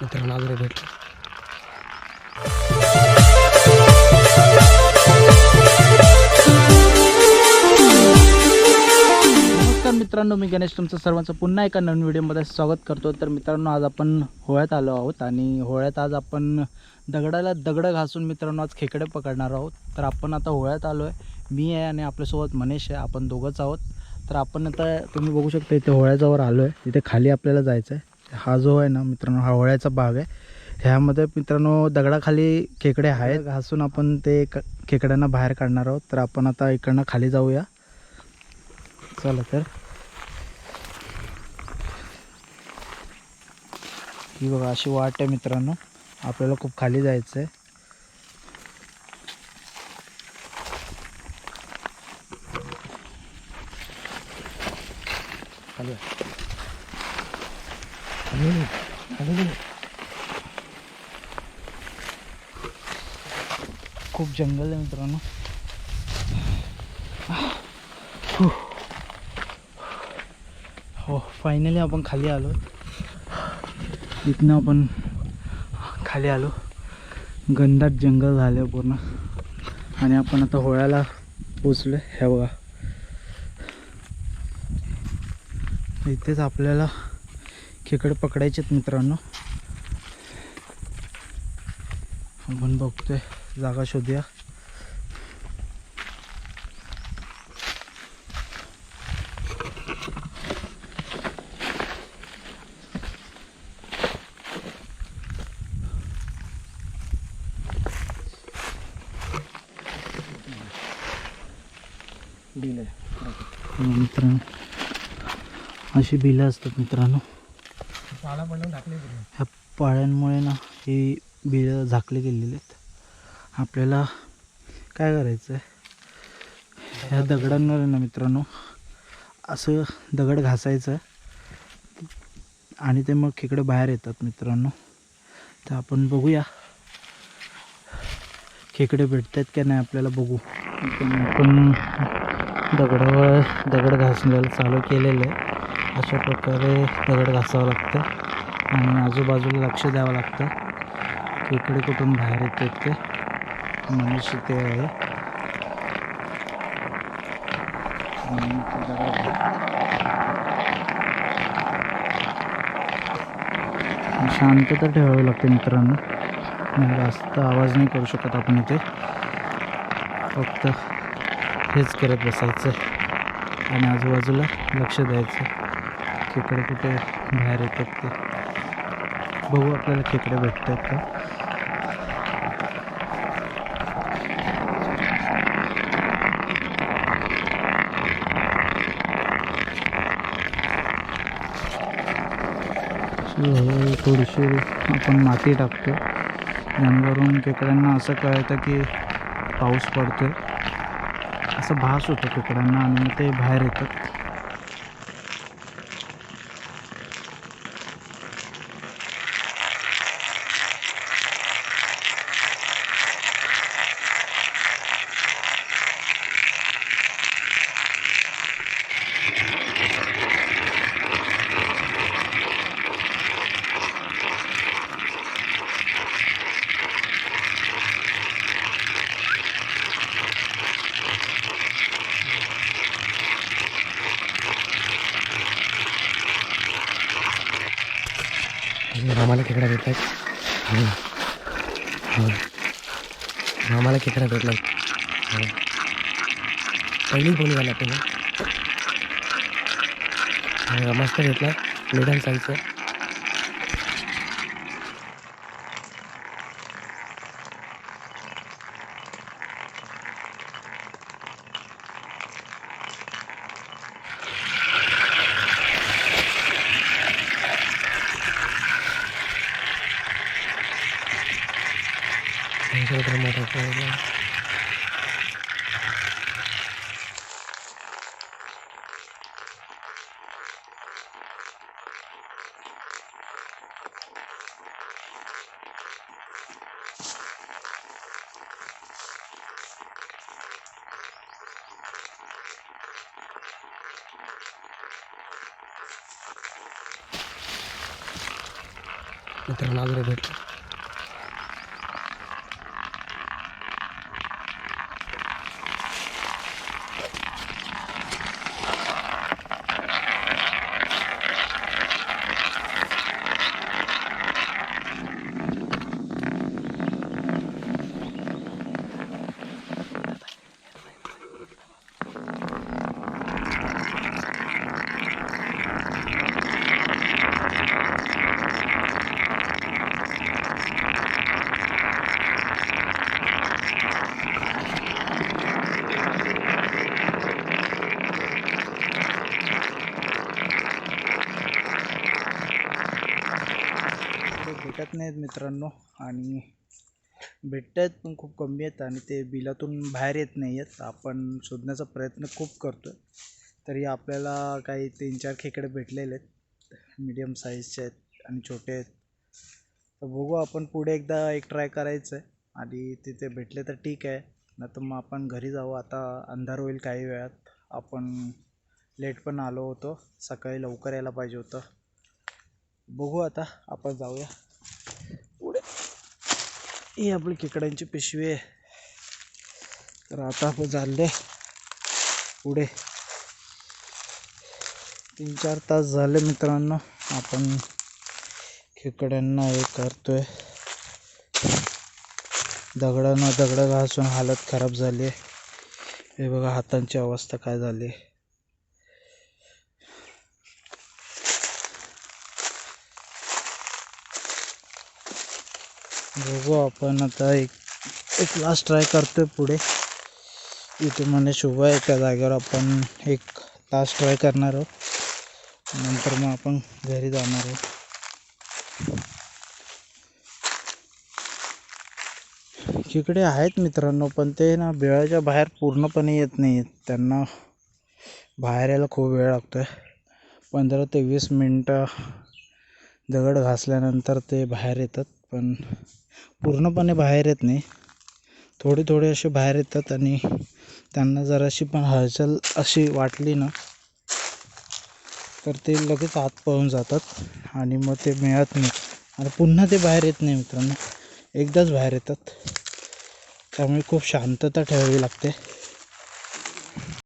मित्रांनो आग्रे भेट नमस्कार मित्रांनो मी गणेश तुमचं सर्वांचं पुन्हा एका नवीन व्हिडिओमध्ये स्वागत करतो. तर मित्रांनो आज आपण होळ्यात आलो आहोत आणि होळ्यात आज आपण दगडाला दगडं घासून मित्रांनो आज खेकडे पकडणार आहोत. तर आपण आता होळ्यात आलो आहे मी आहे आणि आपल्यासोबत मनीष आहे. आपण दोघंच आहोत. तर आपण आता तुम्ही बघू शकता इथे होळ्याजवळ आलो आहे तिथे खाली आपल्याला जायचं आहे हा जो आहे ना मित्रांनो हा होळ्याचा भाग आहे. ह्यामध्ये मित्रांनो दगडाखाली खेकडे आहेत. घासून आपण ते खेकड्यांना बाहेर काढणार आहोत. तर आपण आता इकडनं खाली जाऊया. चला तर. ही बघा अशी वाट आहे मित्रांनो. आपल्याला खूप खाली जायचं आहे खाली खाली खाली खूप जंगल आहे मित्रांनो. हो फायनली आपण खाली आलो. इथनं आपण खाली आलो. गंधाट जंगल झालं पूर्ण. आणि आपण आता होळ्याला पोचलो ह्या बघा. इथेच आपल्याला खेकडे पकडायचे आहेत मित्रांनो. आपण बघतोय. जागा शोधूया. बिल. आहे हो मित्रांनो. अशी बिलं असतात मित्रांनो. टाकले ह्या पाळ्यांमुळे ना ही बिळं झाकली गेलेली आहेत. आपल्याला काय करायचं आहे ह्या दगडांवर ना मित्रांनो असं दगड घासायचं आणि ते मग खेकडे बाहेर येतात मित्रांनो. तर आपण बघूया खेकडे भेटतात का नाही आपल्याला बघू. पण आपण दगडावर दगड घासण्याला चालू केलेलं आहे. अशा प्रकारे दगड घासावं लागतं आणि आजूबाजूला लक्ष द्यावं लागतं इकडे कुठून बाहेर येते ते. मनुष्य ते आहे. आणि शांतता ठेवावी लागते मित्रांनो. जास्त आवाज नाही करू शकत आपण इथे. फक्त हेच करत बसायचं. आणि आजूबाजूला लक्ष द्यायचं. खेकडे कुठे बाहेर येतात ते. बघू आपल्याला खेकडे भेटतात का? थोडीशी आपण माती टाकतो जेणेकरून खेकड्यांना असं कळतं की पाऊस पडतोय. असं भास होतो खेकड्यांना आणि मग ते बाहेर येतात. मामाला खेकडा भेटला मामाला खेकडा भेटला पहिली बोली झाला तुम्ही. मस्त भेटला. मिडल साईजचं. que tenemos recuerdo. Entra una de भेटत नाहीत मित्रांनो. आणि भेटत आहेत पण खूप कमी आहेत आणि ते बिलातून बाहेर येत नाही आहेत. आपण शोधण्याचा प्रयत्न खूप करतो आहे तरी आपल्याला काही तीन चार खेकडे भेटलेले आहेत. मीडियम साईजचे आहेत आणि छोटे आहेत. तर बघू आपण पुढे एकदा एक ट्राय करायचं आहे आणि तिथे भेटले तर ठीक आहे. नाही तर मग आपण घरी जाऊ. आता अंधार होईल काही वेळात. आपण लेट पण आलो होतो. सकाळी लवकर यायला पाहिजे होतं. बघू आता. आपण जाऊया. ही आपली खेकड्यांची पिशवी आहे. तर आता आपण झाले पुढे. तीन चार तास झाले मित्रांनो आपण खेकड्यांना हे करतोय. दगडानं दगडं घासून हालत खराब झाली आहे. हे बघा हातांची अवस्था काय झाली आहे. बघू आपण आता एक एक लास्ट ट्राय करतोय पुढे. इथे म्हणे शुभ आहे त्या जागेवर आपण एक लास्ट ट्राय करणार आहोत. नंतर मग आपण घरी जाणार आहोत. तिकडे आहेत मित्रांनो पण ते ना बिळाच्या बाहेर पूर्णपणे येत नाही आहेत त्यांना बाहेर यायला खूप वेळ लागतो आहे पंधरा ते वीस मिनटं दगड घासल्यानंतर ते बाहेर येतात पण पूर्णपणे बाहेर येत नाही. थोडे थोडे असे बाहेर येतात आणि त्यांना जराशी पण हालचाल अशी वाटली ना तर ते लगेच आत पळून जातात आणि मग ते मिळत नाही. आणि पुन्हा ते बाहेर येत नाही मित्रांनो. एकदाच बाहेर येतात. त्यामुळे खूप शांतता ठेवावी लागते.